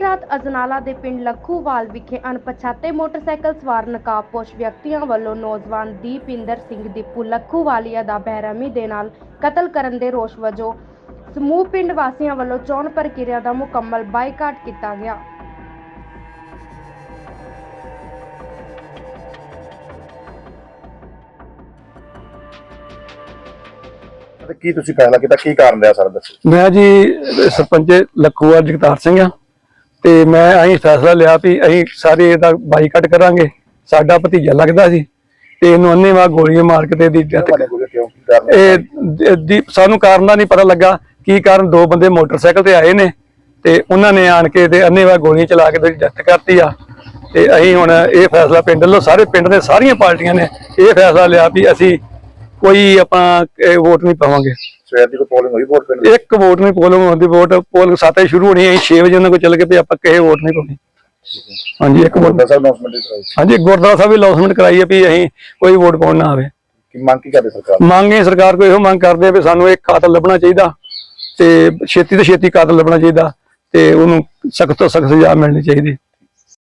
ਰਾਤ ਅਜਨਾਲਾ ਦੇ ਪਿੰਡ ਲੱਖੂਵਾਲ ਵਿਖੇ ਅਣਪਛਾਤੇ ਮੋਟਰਸਾਈਕਲ ਸਵਾਰ ਨਕਾਬਪੋਸ਼ ਵਿਅਕਤੀਆਂ ਵੱਲੋਂ ਨੌਜਵਾਨ ਦੀਪਿੰਦਰ ਸਿੰਘ ਦੀਪੂ ਲੱਖੂਵਾਲੀਆ ਦਾ ਬੇਰਹਿਮੀ ਦੇ ਨਾਲ ਕਤਲ ਕਰਨ ਦੇ ਰੋਸ਼ ਵਜੋਂ ਸਮੂਹ ਪਿੰਡ ਵਾਸੀਆਂ ਵੱਲੋਂ ਚੋਣ ਪ੍ਰਕਿਰਿਆ ਦਾ ਮੁਕੰਮਲ ਬਾਈਕਾਟ ਕੀਤਾ ਗਿਆ। ਤੇ ਕੀ ਤੁਸੀਂ ਫੈਸਲਾ ਕੀਤਾ? ਕੀ ਕਾਰਨ ਰਿਹਾ ਸਰ ਦੱਸੋ। ਮੈਂ ਜੀ ਸਰਪੰਚ ਲੱਖੂਵਾਲ ਜਗਤਾਰ ਸਿੰਘ ਆ। ਤੇ ਮੈਂ ਅਸੀਂ ਫੈਸਲਾ ਲਿਆ ਵੀ ਅਸੀਂ ਸਾਰੇ ਇਹਦਾ ਬਾਈਕਾਟ ਕਰਾਂਗੇ। ਸਾਡਾ ਭਤੀਜਾ ਲੱਗਦਾ ਸੀ ਤੇ ਇਹਨੂੰ ਅੰਨੇਵਾਹ ਗੋਲੀਆਂ ਮਾਰ ਕੇ ਤੇ ਇਹਦੀ ਡੈਥ ਇਹ ਦ- ਦੀ ਸਾਨੂੰ ਕਾਰਨ ਦਾ ਨਹੀਂ ਪਤਾ ਲੱਗਾ। ਕੀ ਕਾਰਨ? ਦੋ ਬੰਦੇ ਮੋਟਰਸਾਈਕਲ ਤੇ ਆਏ ਨੇ ਤੇ ਉਹਨਾਂ ਨੇ ਆਣ ਕੇ ਤੇ ਅੰਨੇਵਾਹ ਗੋਲੀਆਂ ਚਲਾ ਕੇ ਤੇ ਡੈਥ ਕਰਤੀ ਆ। ਤੇ ਅਸੀਂ ਹੁਣ ਇਹ ਫੈਸਲਾ ਪਿੰਡ ਵੱਲੋਂ ਸਾਰੇ ਪਿੰਡ ਦੇ ਸਾਰੀਆਂ ਪਾਰਟੀਆਂ ਨੇ ਇਹ ਫੈਸਲਾ ਲਿਆ ਵੀ ਅਸੀਂ ਕੋਈ ਆਪਾਂ ਵੋਟ ਨਹੀਂ ਪਾਵਾਂਗੇ। ਸਵੇਰ ਦੀ ਕੋਈ ਪੋਲਿੰਗ ਹੋਈ ਵੋਟ ਪਿੰਡ ਦੀ? ਇੱਕ ਵੋਟ ਨਹੀਂ ਪੋਲਿੰਗ ਹੁੰਦੀ ਵੋਟ ਪੋਲਿੰਗ ਸੱਤ ਸ਼ੁਰੂ ਹੋਣੀ ਹੈ 6 ਵਜੇ ਉਹਨਾਂ ਕੋਲ ਚੱਲ ਕੇ ਵੀ ਆਪਾਂ ਕਿਸੇ ਵੋਟ ਨਹੀਂ ਪਾਉਣੀ। ਹਾਂਜੀ ਇੱਕ ਵੋਟ ਸਾਹਿਬ ਅਨਾਉਂਸਮੈਂਟ ਕਰਾਈ ਹਾਂਜੀ ਗੁਰਦੁਆਰਾ ਸਾਹਿਬ ਵੀ ਲੌਸਮੈਂਟ ਕਰਾਈ ਹੈ ਵੀ ਅਸੀਂ ਕੋਈ ਵੋਟ ਪਾਉਣ ਨਾ ਆਵੇ। ਕੀ ਮੰਗ ਕੀ ਕਰਦੇ ਸਰਕਾਰ ਮੰਗੇ ਸਰਕਾਰ ਕੋਈ ਇਹੋ ਮੰਗ ਕਰਦੇ ਆ ਵੀ ਸਾਨੂੰ ਇੱਕ ਕਾਤਲ ਲੱਭਣਾ ਚਾਹੀਦਾ ਤੇ ਛੇਤੀ ਤੋਂ ਛੇਤੀ ਕਾਤਲ ਲੱਭਣਾ ਚਾਹੀਦਾ ਤੇ ਉਹਨੂੰ ਸਖਤ ਤੋਂ ਸਖਤ ਸਜ਼ਾ ਮਿਲਣੀ ਚਾਹੀਦੀ।